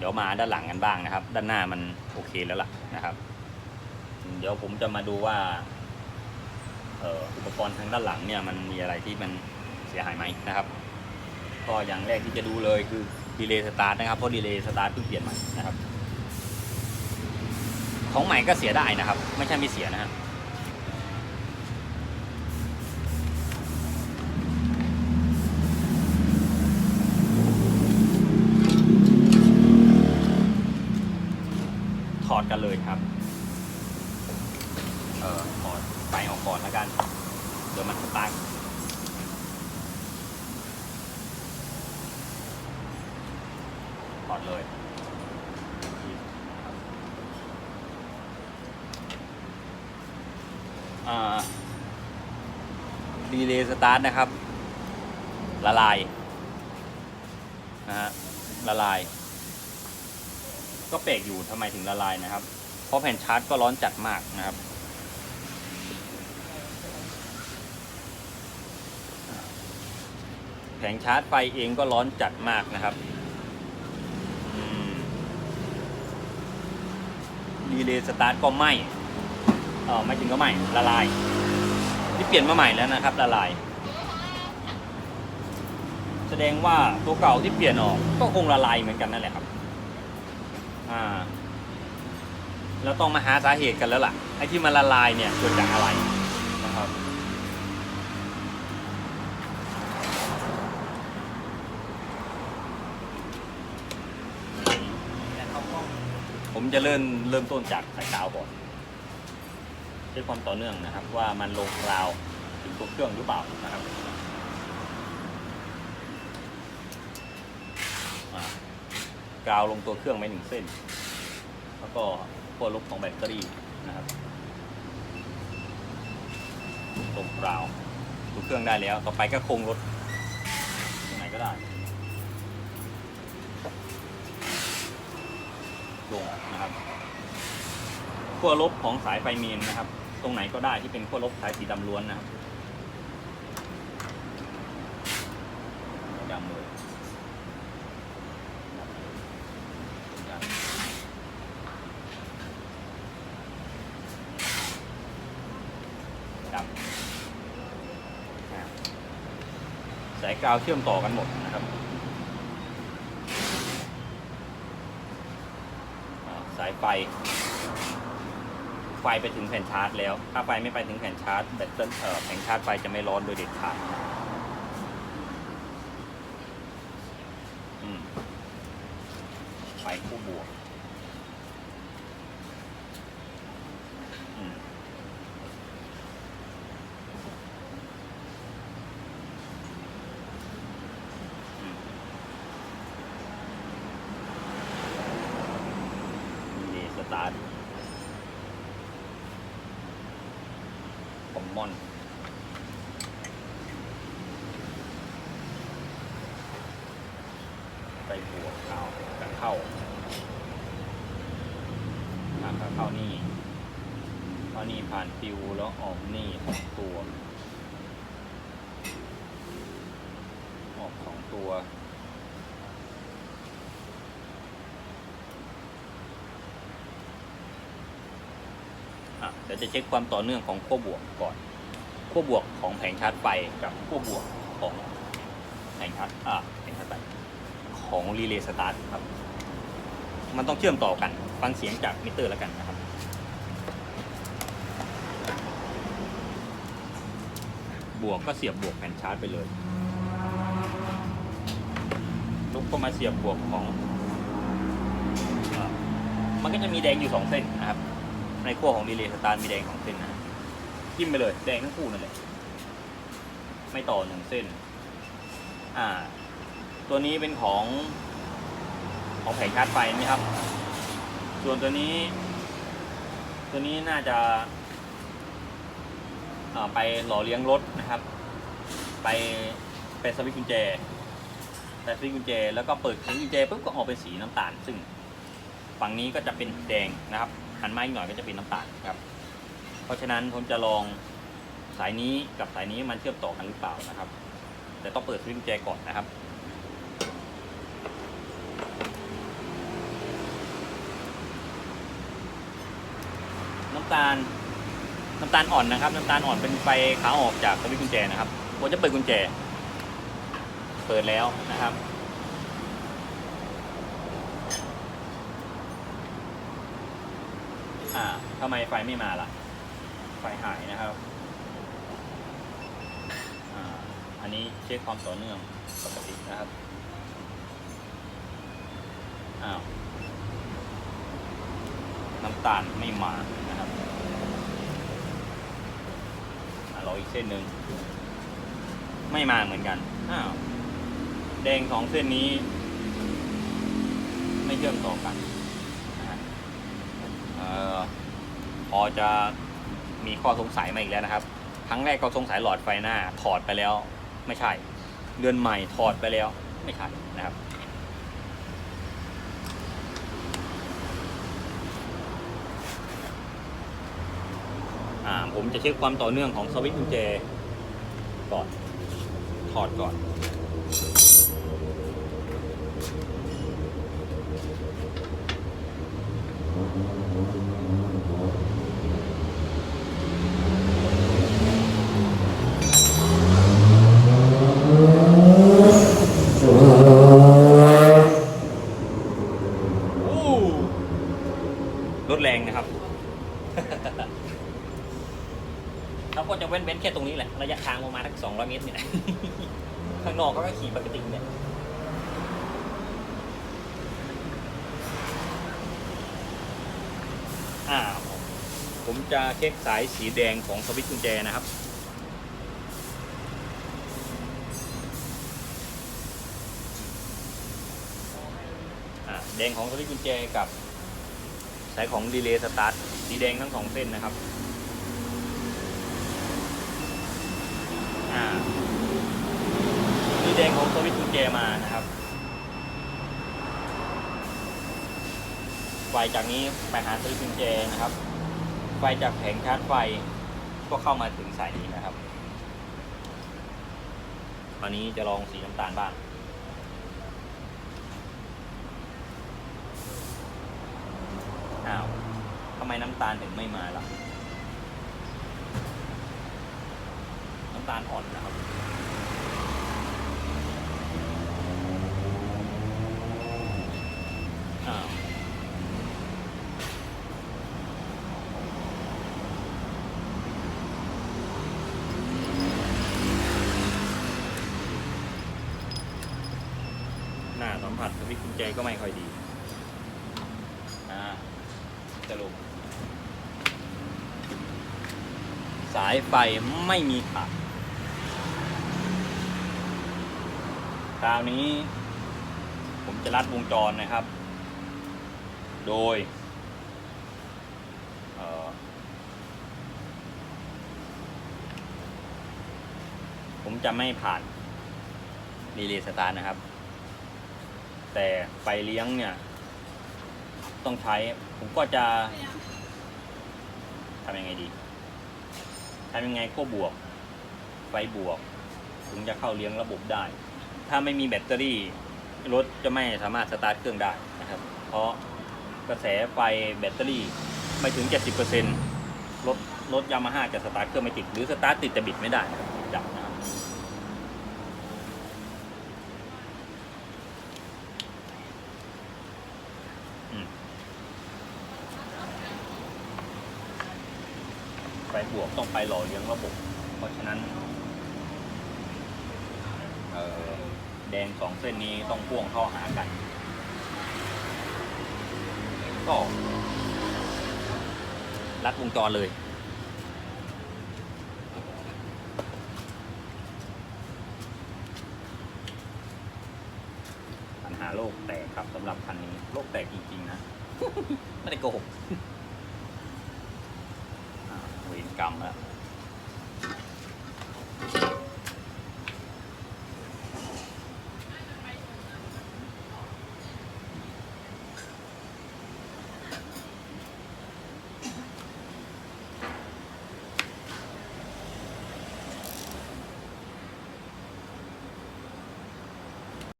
เดี๋ยวมาด้านหลังกันบ้างนะครับ ด้านหน้ามันโอเคแล้วล่ะนะครับ เดี๋ยวผมจะมาดูว่าอุปกรณ์ทางด้านหลังเนี่ยมันมีอะไรที่มันเสียหายไหมนะครับ ก็อย่างแรกที่จะดูเลยคือดีเลย์สตาร์ทนะครับเพราะดีเลย์สตาร์ทเพิ่งเปลี่ยนใหม่นะครับ ของใหม่ก็เสียได้นะครับ ไม่ใช่ไม่เสียนะฮะถอดกันเลยครับ เออ ถอดไฟออกก่อนแล้วกัน เดี๋ยวมันสตาร์ทถอดเลยอ่าดีเลย์สตาร์ทนะครับ ละลายนะฮะละลาย ก็เปลกอยู่ทำไมถึงละลายนะครับ เพราะแผ่นชาร์จก็ร้อนจัดมากนะครับ แผงชาร์จไฟเองก็ร้อนจัดมากนะครับดีเลย์สตาร์ทก็ไหมเออไม่ถึงก็ไหมละลาย ที่เปลี่ยนมาใหม่แล้วนะครับ ละลาย แสดงว่าตัวเก่าที่เปลี่ยนออกก็คงละลายเหมือนกันนั่นแหละครับ อ่าเราต้องมาหาสาเหตุกันแล้วล่ะไอ้ที่มันละลายเนี่ยเกิดจากอะไรนะครับ ผม จะเริ่มเริ่มต้นจากสายกาวก่อนเช็คความต่อเนื่องนะครับ ว่ามันลงราวถึงตัวเครื่องหรือเปล่านะครับกาวลงตัวเครื่องไปหนึ่งเส้น แล้วก็ขั้วลบของแบตเตอรี่นะครับตรงราวตัวเครื่องได้แล้ว ต่อไปก็โครงรถตรงไหนก็ได้ ลงนะครับขั้วลบของสายไฟเมนนะครับ ตรงไหนก็ได้ที่เป็นขั้วลบสายสีดำล้วนนะครับดำเลยดำอะสายกาวเชื่อมต่อกันหมดนะครับ อ่า สายไฟ ไฟไปถึงแผ่นชาร์จแล้ว ถ้าไฟไม่ไปถึงแผ่นชาร์จแบตเตอรี่แผงชาร์จไฟจะไม่ร้อนโดยเด็ดขาดไฟคู่บวกอืมอืม นี่สตาร์ทคอมมอน ไปบวกเข้าเข้าอะกับเข้านี่เข้านี่ผ่านฟิวแล้วออกนี่สองตัว ออกสองตัว อะเดี๋ยวจะเช็คความต่อเนื่องของขั้วบวกก่อนขั้วบวกของแผงชาร์จไฟกับขั้วบวกของแผงชาร์จอ่า ของรีเลย์สตาร์ทครับ มันต้องเชื่อมต่อกัน ฟังเสียงจากมิเตอร์แล้วกันนะครับบวกก็เสียบบวกแผ่นชาร์จไปเลยลุกก็มาเสียบบวกของอมันก็จะมีแดงอยู่สองเส้นนะครับ ในขั้วของดีเลย์สตาร์ทมีแดงสองเส้นนะจิ้มไปเลย แดงทั้งคู่นั่นแหละ ไม่ต่อหนึ่งเส้น อ่า ตัวนี้เป็นของของแผงชาร์จไฟไหมครับ ส่วนตัวนี้ ตัวนี้น่าจะาไปหล่อเลี้ยงรถนะครับ ไปไปสวิตช์กุญแจไปสวิตช์กุญแจแล้วก็เปิดสวิตช์กุญแจปุ๊บก็ออกเป็นสีน้ำตาล ซึ่งฝั่งนี้ก็จะเป็นแดงนะครับหันมาอีกหน่อยก็จะเป็นน้ำตาลครับ เพราะฉะนั้นผมจะลองสายนี้กับสายนี้มันเชื่อมต่อกันหรือเปล่านะครับ แต่ต้องเปิดสวิตช์กุญแจก่อนนะครับำตาลน้ำตาลอ่อนนะครับน้ำตาลอ่อนเป็นไฟขาออกจากสวิตช์กุญแจนะครับผมจะเปิดกุญแจ เปิดแล้วนะครับ อ่าทำไมไฟไม่มาล่ะ ไฟหายนะครับอ่าอันนี้เช็คความต่อเนื่องปกตินะครับอ้าวน้ำตาลไม่มานะครับ ออีกเส้นหนึ่งไม่มาเหมือนกันอ้าวแดงสองเส้นนี้ ไม่เชื่อมต่อกันเออพอจะมีข้อสงสัยมาอีกแล้วนะครับ ครั้งแรกก็สงสัยหลอดไฟหน้าถอดไปแล้ว ไม่ใช่ เดือนใหม่ถอดไปแล้ว ไม่ใช่นะครับ ผมจะเช็คความต่อเนื่องของสวิตช์กุญแจก่อน ถอดก่อน รถแรงนะครับ เราก็จะเว้นเว้นแค่ตรงนี้แหละระยะทางประมาณสักสองร้อยเมตรเนี่ยข้างนอกก็ขี่ปกติเนี่ยอ่าผมจะเช็คสายสีแดงของสวิตช์กุญแจนะครับอ่าแดงของสวิตช์กุญแจกับสายของดีเลย์สตาร์ทสีแดงทั้งสองเส้นนะครับ อ่าสีแดงของสวิตช์กุญแจมานะครับไฟจากนี้ไปหาสวิตช์กุญแจนะครับ ไฟจากแผงชาร์จไฟก็เข้ามาถึงสายนี้นะครับ ตอนนี้จะลองสีน้ำตาลบ้างอ้าวทำไมน้ำตาลถึงไม่มาล่ะ น้ำตาลอ่อนนะครับ อ้าว หน้าสัมผัสสวิตช์กุญแจก็ไม่ค่อยดีอ่าสรุปสายไฟไม่มีขาดคราวนี้ ผมจะรัดวงจรนะครับ โดยผมจะไม่ผ่านรีเลย์สตาร์นะครับ แต่ไฟเลี้ยงเนี่ย ต้องใช้ ผมก็จะทำยังไงดีทำยังไงก็บวก ไฟบวก ถึงจะเข้าเลี้ยงระบบได้ ถ้าไม่มีแบตเตอรี่ รถจะไม่สามารถสตาร์ทเครื่องได้นะครับ เพราะกระแสไฟแบตเตอรี่ไม่ถึง 70%รถรถยามาฮ่าจะสตาร์ทเครื่องไม่ติด หรือสตาร์ทติดแต่บิดไม่ได้นะครับดับนะครับ อืม ไฟบวกต้องไปหล่อเลี้ยงระบบ เพราะฉะนั้นแดงสองเส้นนี้ต้องพ่วงเข้าหากัน ก็รัดวงจรเลยปัญหาโลกแตกครับสำหรับคันนี้ โลกแตกจริง ๆ นะ ไม่ได้โกหกเวรกรรมแล้ว